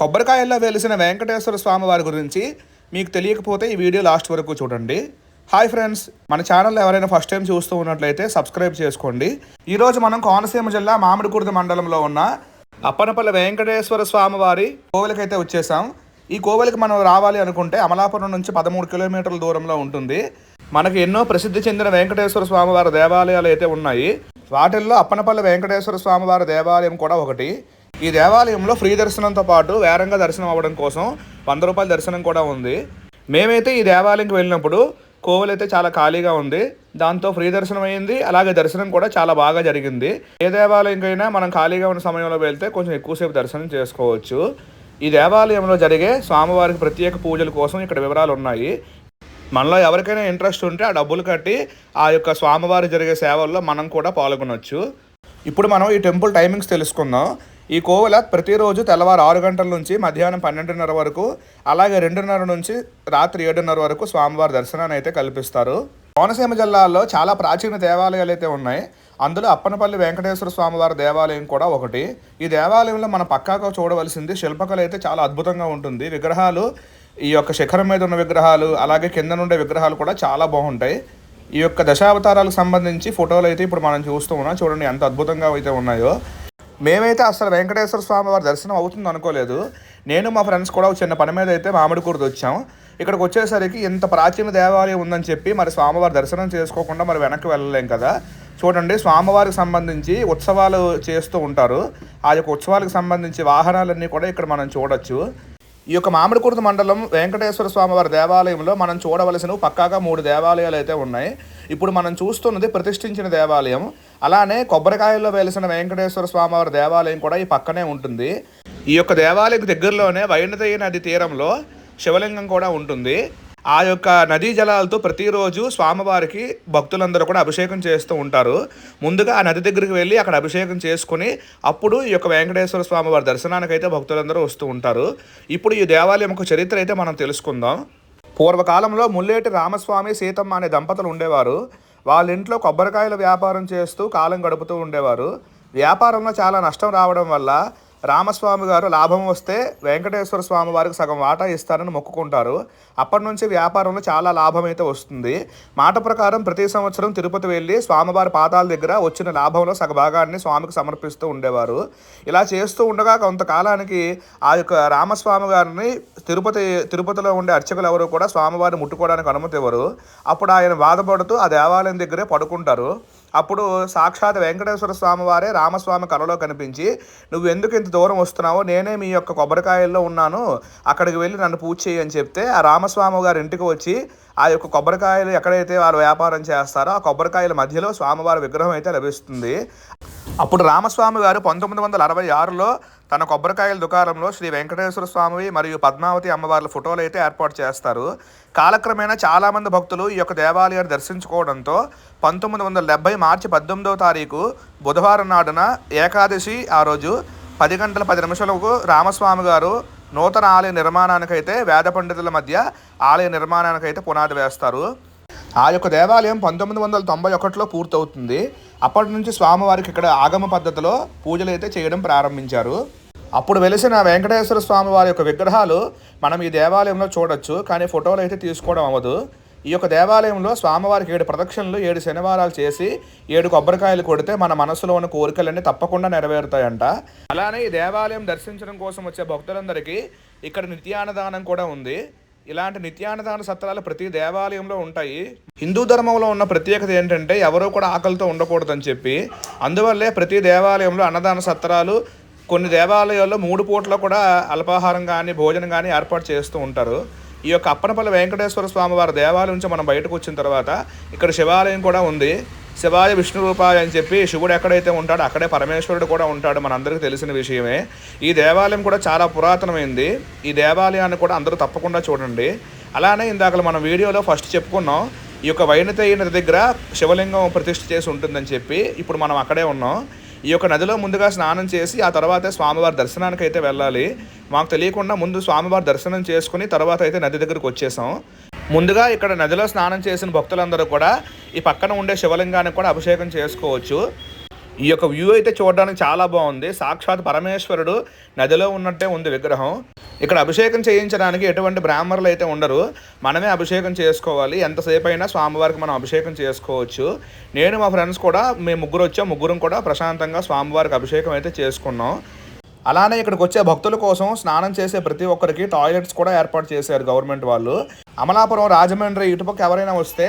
కొబ్బరికాయల్లో వెలిసిన వెంకటేశ్వర స్వామి వారి గురించి మీకు తెలియకపోతే ఈ వీడియో లాస్ట్ వరకు చూడండి. హాయ్ ఫ్రెండ్స్ మన ఛానల్ ఎవరైనా ఫస్ట్ టైం చూస్తూ ఉన్నట్లయితే సబ్స్క్రైబ్ చేసుకోండి. ఈరోజు మనం కోనసీమ జిల్లా మామిడికుర్తి మండలంలో ఉన్న అప్పనపల్లి వెంకటేశ్వర స్వామి వారి కోవిలకైతే వచ్చేసాం. ఈ కోవిలకి మనం రావాలి అనుకుంటే అమలాపురం నుంచి పదమూడు కిలోమీటర్ల దూరంలో ఉంటుంది. మనకి ఎన్నో ప్రసిద్ధి చెందిన వెంకటేశ్వర స్వామివారి దేవాలయాలు అయితే ఉన్నాయి. వాటిల్లో అప్పనపల్లి వెంకటేశ్వర స్వామివారి దేవాలయం కూడా ఒకటి. ఈ దేవాలయంలో ఫ్రీ దర్శనంతో పాటు వేరంగా దర్శనం అవ్వడం కోసం వంద రూపాయల దర్శనం కూడా ఉంది. మేమైతే ఈ దేవాలయంకి వెళ్ళినప్పుడు కోవిల్ అయితే చాలా ఖాళీగా ఉంది. దాంతో ఫ్రీ దర్శనం అయింది. అలాగే దర్శనం కూడా చాలా బాగా జరిగింది. ఏ దేవాలయంకైనా మనం ఖాళీగా ఉన్న సమయంలో వెళ్తే కొంచెం ఎక్కువసేపు దర్శనం చేసుకోవచ్చు. ఈ దేవాలయంలో జరిగే స్వామివారికి ప్రత్యేక పూజల కోసం ఇక్కడ వివరాలు ఉన్నాయి. మనలో ఎవరికైనా ఇంట్రెస్ట్ ఉంటే ఆ డబ్బులు కట్టి ఆ యొక్క స్వామివారి జరిగే సేవల్లో మనం కూడా పాల్గొనవచ్చు ఇప్పుడు మనం ఈ టెంపుల్ టైమింగ్స్ తెలుసుకుందాం. ఈ కోవెల ప్రతిరోజు తెల్లవారు ఆరు గంటల నుంచి మధ్యాహ్నం పన్నెండున్నర వరకు అలాగే రెండున్నర నుంచి రాత్రి ఏడున్నర వరకు స్వామివారి దర్శనాన్ని అయితే కల్పిస్తారు. కోనసీమ జిల్లాలో చాలా ప్రాచీన దేవాలయాలు అయితే ఉన్నాయి. అందులో అప్పనపల్లి వెంకటేశ్వర స్వామివారి దేవాలయం కూడా ఒకటి. ఈ దేవాలయంలో మన పక్కాగా చూడవలసింది శిల్పకళ అయితే చాలా అద్భుతంగా ఉంటుంది. విగ్రహాలు ఈ యొక్క శిఖరం మీద ఉన్న విగ్రహాలు అలాగే కింద నుండే విగ్రహాలు కూడా చాలా బాగుంటాయి. ఈ యొక్క దశావతారాలకు సంబంధించి ఫోటోలు అయితే ఇప్పుడు మనం చూస్తూ ఉన్నాం. చూడండి ఎంత అద్భుతంగా అయితే ఉన్నాయో. మేమైతే అసలు వెంకటేశ్వర స్వామి వారి దర్శనం అవుతుంది అనుకోలేదు. నేను మా ఫ్రెండ్స్ కూడా చిన్న పని మీద అయితే మామిడికూరుది వచ్చాం. ఇక్కడికి వచ్చేసరికి ఇంత ప్రాచీన దేవాలయం ఉందని చెప్పి మరి స్వామివారి దర్శనం చేసుకోకుండా మరి వెనక్కి వెళ్ళలేం కదా. చూడండి స్వామివారికి సంబంధించి ఉత్సవాలు చేస్తూ ఉంటారు. ఆ యొక్క ఉత్సవాలకు సంబంధించి వాహనాలన్నీ కూడా ఇక్కడ మనం చూడొచ్చు. ఈ యొక్క మామిడికూరు మండలం వెంకటేశ్వర స్వామివారి దేవాలయంలో మనం చూడవలసినవి పక్కాగా మూడు దేవాలయాలు అయితే ఉన్నాయి. ఇప్పుడు మనం చూస్తున్నది ప్రతిష్ఠించిన దేవాలయం. అలానే కొబ్బరికాయల్లో వెలిసిన వెంకటేశ్వర స్వామివారి దేవాలయం కూడా ఈ పక్కనే ఉంటుంది. ఈ యొక్క దేవాలయం దగ్గరలోనే వైనతయ్య నది తీరంలో శివలింగం కూడా ఉంటుంది. ఆ యొక్క నదీ జలాలతో ప్రతిరోజు స్వామివారికి భక్తులందరూ కూడా అభిషేకం చేస్తూ ఉంటారు. ముందుగా ఆ నది దగ్గరికి వెళ్ళి అక్కడ అభిషేకం చేసుకుని అప్పుడు ఈ యొక్క వెంకటేశ్వర స్వామి వారి దర్శనానికి అయితే భక్తులందరూ వస్తూ ఉంటారు. ఇప్పుడు ఈ దేవాలయం యొక్క చరిత్ర అయితే మనం తెలుసుకుందాం. పూర్వకాలంలో ముల్లేటి రామస్వామి సీతమ్మ అనే దంపతులు ఉండేవారు. వాళ్ళ ఇంట్లో కొబ్బరికాయల వ్యాపారం చేస్తూ కాలం గడుపుతూ ఉండేవారు. వ్యాపారంలో చాలా నష్టం రావడం వల్ల రామస్వామి గారు లాభం వస్తే వెంకటేశ్వర స్వామి వారికి సగం వాటా ఇస్తారని మొక్కుకుంటారు. అప్పటి నుంచి వ్యాపారంలో చాలా లాభం అయితే వస్తుంది. మాట ప్రకారం ప్రతి సంవత్సరం తిరుపతి వెళ్ళి స్వామివారి పాదాల దగ్గర వచ్చిన లాభంలో సగభాగాన్ని స్వామికి సమర్పిస్తూ ఉండేవారు. ఇలా చేస్తూ ఉండగా కొంతకాలానికి ఆ యొక్క రామస్వామి గారిని తిరుపతి తిరుపతిలో ఉండే అర్చకులు ఎవరు కూడా స్వామివారిని ముట్టుకోవడానికి అనుమతి ఇవ్వరు. అప్పుడు ఆయన బాధపడుతూ ఆ దేవాలయం దగ్గరే పడుకుంటారు. అప్పుడు సాక్షాత్ వెంకటేశ్వర స్వామి వారే రామస్వామి కలలో కనిపించి నువ్వు ఎందుకు ఇంత దూరం వస్తున్నావో? నేనే మీ యొక్క కొబ్బరికాయల్లో ఉన్నాను. అక్కడికి వెళ్ళి నన్ను పూజ చేయి అని చెప్తే ఆ రామస్వామి గారి ఇంటికి వచ్చి ఆ యొక్క కొబ్బరికాయలు ఎక్కడైతే వారు వ్యాపారం చేస్తారో ఆ కొబ్బరికాయల మధ్యలో స్వామివారి విగ్రహం అయితే లభిస్తుంది. అప్పుడు రామస్వామి గారు పంతొమ్మిది వందల అరవై ఆరులో తన కొబ్బరికాయల దుకాణంలో శ్రీ వెంకటేశ్వర స్వామి మరియు పద్మావతి అమ్మవార్ల ఫోటోలు అయితే ఏర్పాటు చేస్తారు. కాలక్రమేణా చాలామంది భక్తులు ఈ యొక్క దేవాలయాన్ని దర్శించుకోవడంతో పంతొమ్మిది వందల డెబ్బై మార్చి పద్దెనిమిదవ తారీఖు బుధవారం నాడున ఏకాదశి ఆ రోజు పది గంటల పది నిమిషాలకు రామస్వామి గారు నూతన ఆలయ నిర్మాణానికైతే వేద పండితుల మధ్య ఆలయ నిర్మాణానికైతే పునాది వేస్తారు. ఆ యొక్క దేవాలయం పంతొమ్మిది వందల తొంభై ఒకటిలో పూర్తవుతుంది. అప్పటి నుంచి స్వామివారికి ఇక్కడ ఆగమ పద్ధతిలో పూజలు అయితే చేయడం ప్రారంభించారు. అప్పుడు వెలిసిన వెంకటేశ్వర స్వామి వారి యొక్క విగ్రహాలు మనం ఈ దేవాలయంలో చూడొచ్చు కానీ ఫోటోలు అయితే తీసుకోవడం అవ్వదు. ఈ యొక్క దేవాలయంలో స్వామివారికి ఏడు ప్రదక్షిణలు ఏడు శనివారాలు చేసి ఏడు కొబ్బరికాయలు కొడితే మన మనసులో ఉన్న కోరికలన్నీ తప్పకుండా నెరవేరుతాయంట. అలానే ఈ దేవాలయం దర్శించడం కోసం వచ్చే భక్తులందరికీ ఇక్కడ నిత్యాన్నదానం కూడా ఉంది. ఇలాంటి నిత్యాన్నదాన సత్రాలు ప్రతి దేవాలయంలో ఉంటాయి. హిందూ ధర్మంలో ఉన్న ప్రత్యేకత ఏంటంటే ఎవరూ కూడా ఆకలితో ఉండకూడదని చెప్పి అందువల్లే ప్రతి దేవాలయంలో అన్నదాన సత్రాలు కొన్ని దేవాలయాల్లో మూడు పూట్ల కూడా అల్పాహారం కానీ భోజనం కానీ ఏర్పాటు చేస్తూ ఉంటారు. ఈ యొక్క అప్పనపల్లి వెంకటేశ్వర స్వామి వారి దేవాలయం నుంచి మనం బయటకు వచ్చిన తర్వాత ఇక్కడ శివాలయం కూడా ఉంది. శివాయ విష్ణు రూపాయ అని చెప్పి శివుడు ఎక్కడైతే ఉంటాడో అక్కడే పరమేశ్వరుడు కూడా ఉంటాడు. మనందరికీ తెలిసిన విషయమే. ఈ దేవాలయం కూడా చాలా పురాతనమైంది. ఈ దేవాలయాన్ని కూడా అందరూ తప్పకుండా చూడండి. అలానే ఇందాక మనం వీడియోలో ఫస్ట్ చెప్పుకున్నాం ఈ యొక్క వైనతయ్య నది దగ్గర శివలింగం ప్రతిష్ఠ చేసి ఉంటుందని చెప్పి ఇప్పుడు మనం అక్కడే ఉన్నాం. ఈ యొక్క నదిలో ముందుగా స్నానం చేసి ఆ తర్వాతే స్వామివారి దర్శనానికి అయితే వెళ్ళాలి. మాకు తెలియకుండా ముందు స్వామివారి దర్శనం చేసుకుని తర్వాత అయితే నది దగ్గరకు వచ్చేసాం. ముందుగా ఇక్కడ నదిలో స్నానం చేసిన భక్తులందరూ కూడా ఈ పక్కన ఉండే శివలింగానికి కూడా అభిషేకం చేసుకోవచ్చు. ఈ యొక్క వ్యూ అయితే చూడడానికి చాలా బాగుంది. సాక్షాత్ పరమేశ్వరుడు నదిలో ఉన్నట్టే ఉంది విగ్రహం. ఇక్కడ అభిషేకం చేయించడానికి ఎటువంటి బ్రాహ్మణులు అయితే ఉండరు. మనమే అభిషేకం చేసుకోవాలి. ఎంతసేపు అయినా స్వామివారికి మనం అభిషేకం చేసుకోవచ్చు. నేను మా ఫ్రెండ్స్ కూడా మేము ముగ్గురు వచ్చాం. ముగ్గురం కూడా ప్రశాంతంగా స్వామివారికి అభిషేకం అయితే చేసుకున్నాం. అలానే ఇక్కడికి వచ్చే భక్తుల కోసం స్నానం చేసే ప్రతి ఒక్కరికి టాయిలెట్స్ కూడా ఏర్పాటు చేశారు గవర్నమెంట్ వాళ్ళు. అమలాపురం రాజమండ్రి ఇటుపక్క ఎవరైనా వస్తే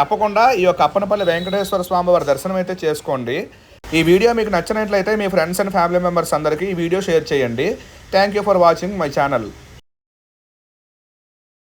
తప్పకుండా ఈ యొక్క అప్పనపల్లి వెంకటేశ్వర స్వామి వారి దర్శనం అయితే చేసుకోండి. ఈ వీడియో మీకు నచ్చినట్లయితే మీ ఫ్రెండ్స్ అండ్ ఫ్యామిలీ మెంబర్స్ అందరికీ ఈ వీడియో షేర్ చేయండి. Thank you for watching my channel.